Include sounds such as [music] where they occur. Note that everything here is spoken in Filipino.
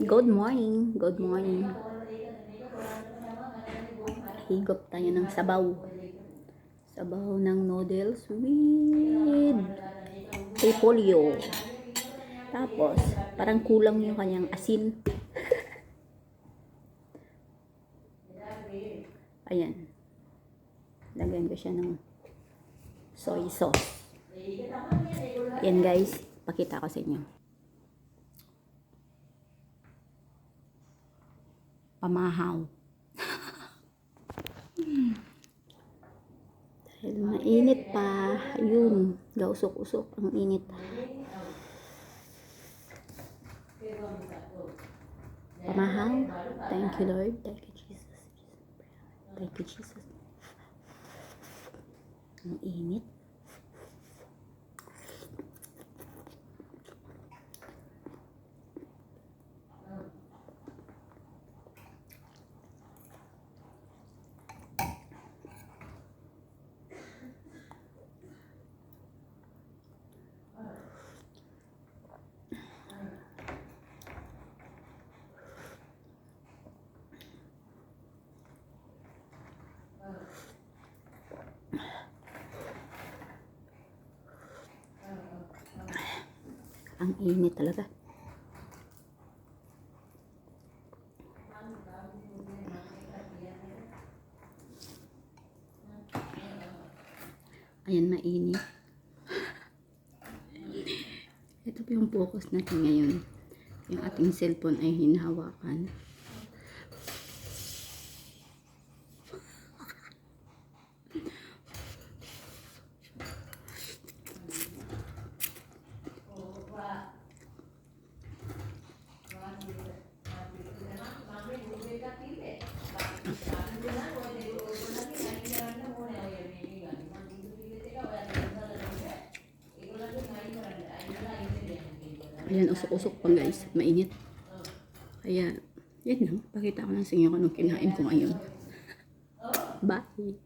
Good morning. Good morning. Higop tayo ng sabaw. Sabaw ng noodles with repolyo. Tapos, parang kulang yung kanyang asin. [laughs] Ayan. Lagyan ko siya ng soy sauce. Yan guys, pakita ko sa inyo. Pamahaw. Dahil mainit pa, ayun, gausok-usok ang init. Pamahaw. Thank you Lord. Thank you Jesus. Thank you Jesus. Ang init. Ang init talaga. Ayan, mainit. Ito po yung focus natin ngayon. Yung ating cellphone ay hinahawakan. Ayan, usok-usok pa guys. Mainit. Kaya, yan lang. Pakita ko lang sa inyo kung kinain ko ngayon. Bye!